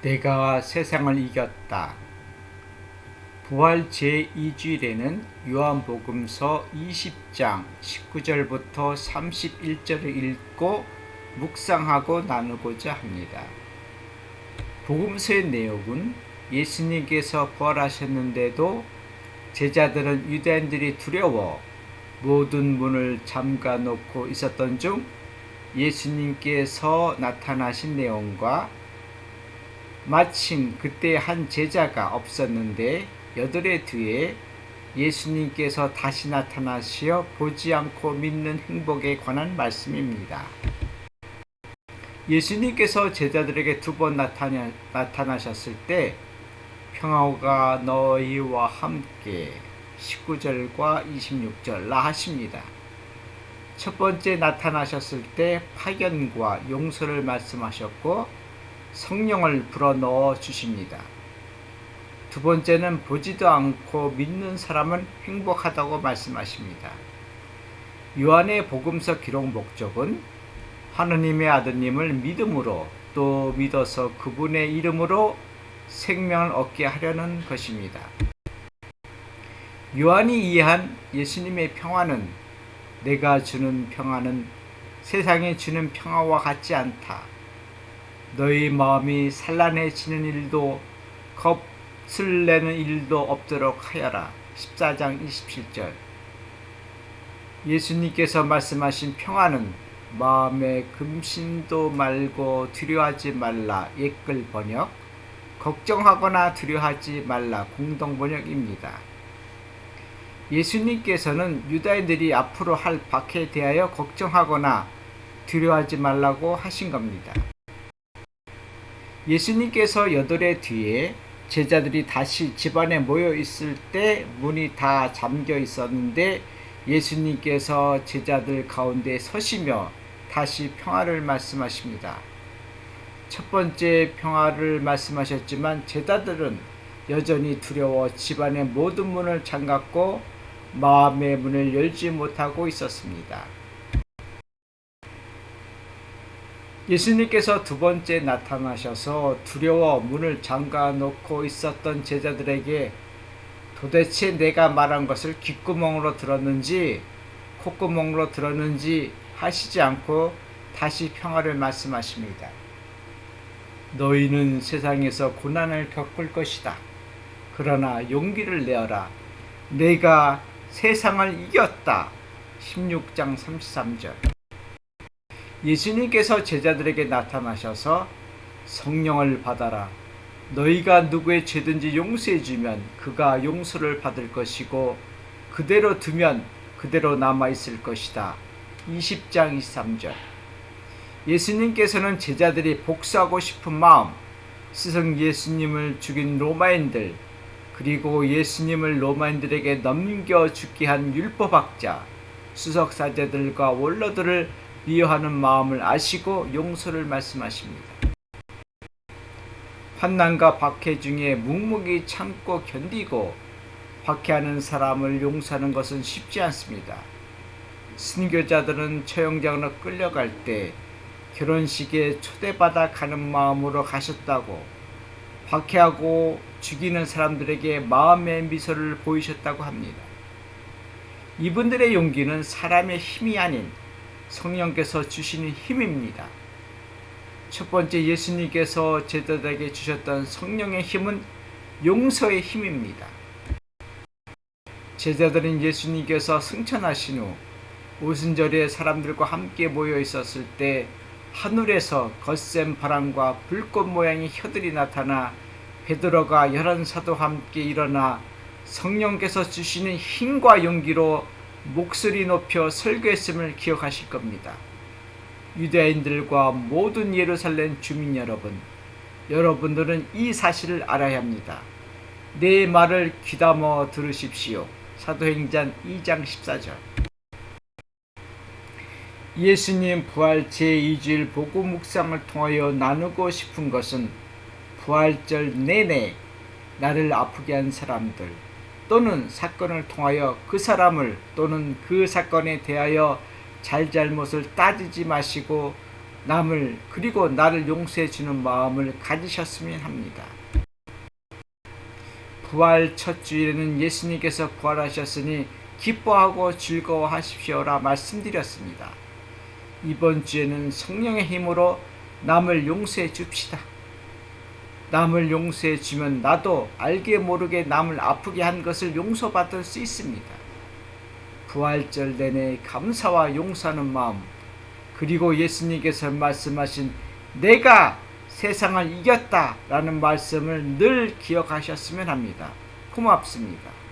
내가 세상을 이겼다. 부활 제2주일에는 요한복음서 20장 19절부터 31절을 읽고 묵상하고 나누고자 합니다. 복음서의 내용은 예수님께서 부활하셨는데도 제자들은 유대인들이 두려워 모든 문을 잠가 놓고 있었던 중 예수님께서 나타나신 내용과 마침 그때 한 제자가 없었는데 여덟의 뒤에 예수님께서 다시 나타나시어 보지 않고 믿는 행복에 관한 말씀입니다. 예수님께서 제자들에게 두 번 나타나, 나타나셨을 때 평화가 너희와 함께 19절과 26절 나 하십니다. 첫 번째 나타나셨을 때 파견과 용서를 말씀하셨고 성령을 불어넣어 주십니다. 두 번째는 보지도 않고 믿는 사람은 행복하다고 말씀하십니다. 요한의 복음서 기록 목적은 하느님의 아드님을 믿음으로 또 믿어서 그분의 이름으로 생명을 얻게 하려는 것입니다. 요한이 이해한 예수님의 평화는 내가 주는 평화는 세상에 주는 평화와 같지 않다. 너희 마음이 산란해지는 일도 겁을 내는 일도 없도록 하여라. 14장 27절. 예수님께서 말씀하신 평화는 마음에 금신도 말고 두려워하지 말라. 옛글 번역. 걱정하거나 두려워하지 말라. 공동 번역입니다. 예수님께서는 유다인들이 앞으로 할 박해에 대하여 걱정하거나 두려워하지 말라고 하신 겁니다. 예수님께서 여덟의 뒤에 제자들이 다시 집안에 모여 있을 때 문이 다 잠겨 있었는데 예수님께서 제자들 가운데 서시며 다시 평화를 말씀하십니다. 첫 번째 평화를 말씀하셨지만 제자들은 여전히 두려워 집안의 모든 문을 잠갔고 마음의 문을 열지 못하고 있었습니다. 예수님께서 두 번째 나타나셔서 두려워 문을 잠가 놓고 있었던 제자들에게 도대체 내가 말한 것을 귓구멍으로 들었는지 콧구멍으로 들었는지 하시지 않고 다시 평화를 말씀하십니다. 너희는 세상에서 고난을 겪을 것이다. 그러나 용기를 내어라. 내가 세상을 이겼다. 16장 33절. 예수님께서 제자들에게 나타나셔서 성령을 받아라. 너희가 누구의 죄든지 용서해 주면 그가 용서를 받을 것이고 그대로 두면 그대로 남아 있을 것이다. 20장 23절. 예수님께서는 제자들이 복수하고 싶은 마음, 스승 예수님을 죽인 로마인들, 그리고 예수님을 로마인들에게 넘겨 죽게 한 율법학자, 수석사제들과 원로들을 미워하는 마음을 아시고 용서를 말씀하십니다. 환난과 박해 중에 묵묵히 참고 견디고 박해하는 사람을 용서하는 것은 쉽지 않습니다. 순교자들은 처형장으로 끌려갈 때 결혼식에 초대받아 가는 마음으로 가셨다고 박해하고 죽이는 사람들에게 마음의 미소를 보이셨다고 합니다. 이분들의 용기는 사람의 힘이 아닌 성령께서 주시는 힘입니다. 첫 번째 예수님께서 제자들에게 주셨던 성령의 힘은 용서의 힘입니다. 제자들은 예수님께서 승천하신 후 오순절에 사람들과 함께 모여 있었을 때 하늘에서 거센 바람과 불꽃 모양의 혀들이 나타나 베드로가 열한 사도와 함께 일어나 성령께서 주시는 힘과 용기로 목소리 높여 설교했음을 기억하실 겁니다. 유대인들과 모든 예루살렘 주민 여러분, 여러분들은 이 사실을 알아야 합니다. 내 말을 귀담아 들으십시오. 사도행전 2장 14절. 예수님 부활 제2주일 보고 묵상을 통하여 나누고 싶은 것은 부활절 내내 나를 아프게 한 사람들, 또는 사건을 통하여 그 사람을 또는 그 사건에 대하여 잘잘못을 따지지 마시고 남을 그리고 나를 용서해 주는 마음을 가지셨으면 합니다. 부활 첫 주일에는 예수님께서 부활하셨으니 기뻐하고 즐거워하십시오라 말씀드렸습니다. 이번 주에는 성령의 힘으로 남을 용서해 줍시다. 남을 용서해 주면 나도 알게 모르게 남을 아프게 한 것을 용서받을 수 있습니다. 부활절 내내 감사와 용서하는 마음, 그리고 예수님께서 말씀하신 내가 세상을 이겼다 라는 말씀을 늘 기억하셨으면 합니다. 고맙습니다.